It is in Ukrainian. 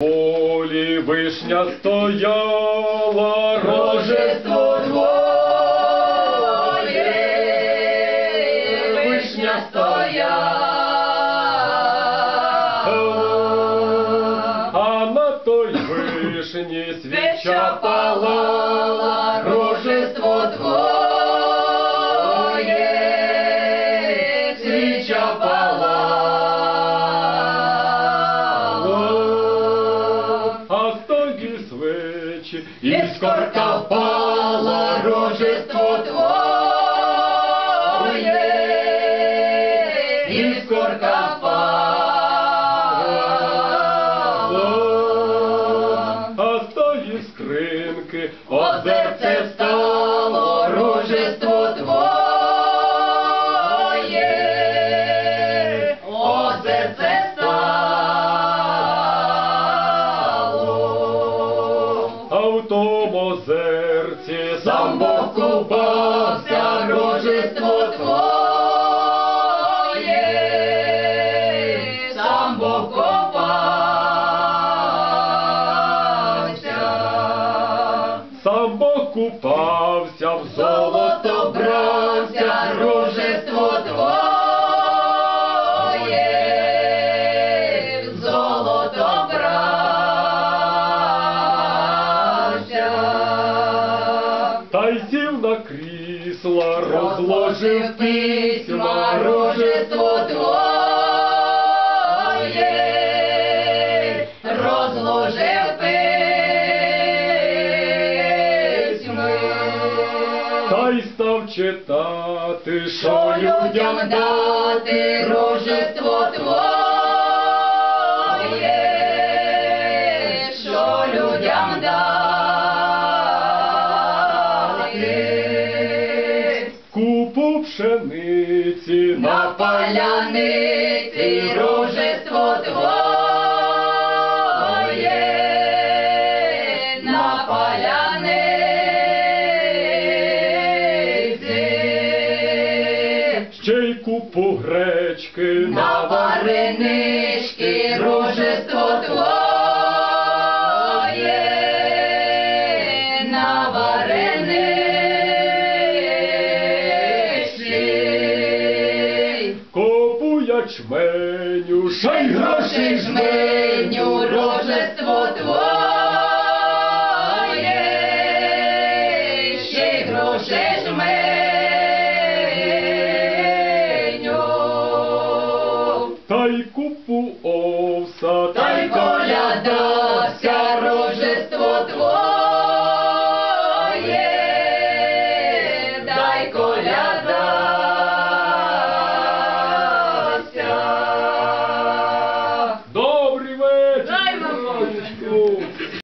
полі вишня стояла, рожество твоє, вишня стояла. А на той вишні свіча Свіча свечі Іскорка впала, рожество твоє, і впала. А з тої скринки Озерце стало, А тому озерці Сам Бог купався, рожество твоє, сам Бог купався, Сам Бог купався в золото крісла, розложив письма, рожество твоє, розложив письма. та й став читати, що людям дати рожество твоє, На поляниці рожество твоє, на поляниці. ще й купу гречки На варенички ячменю, шай Грошей жменю, рожество твоє,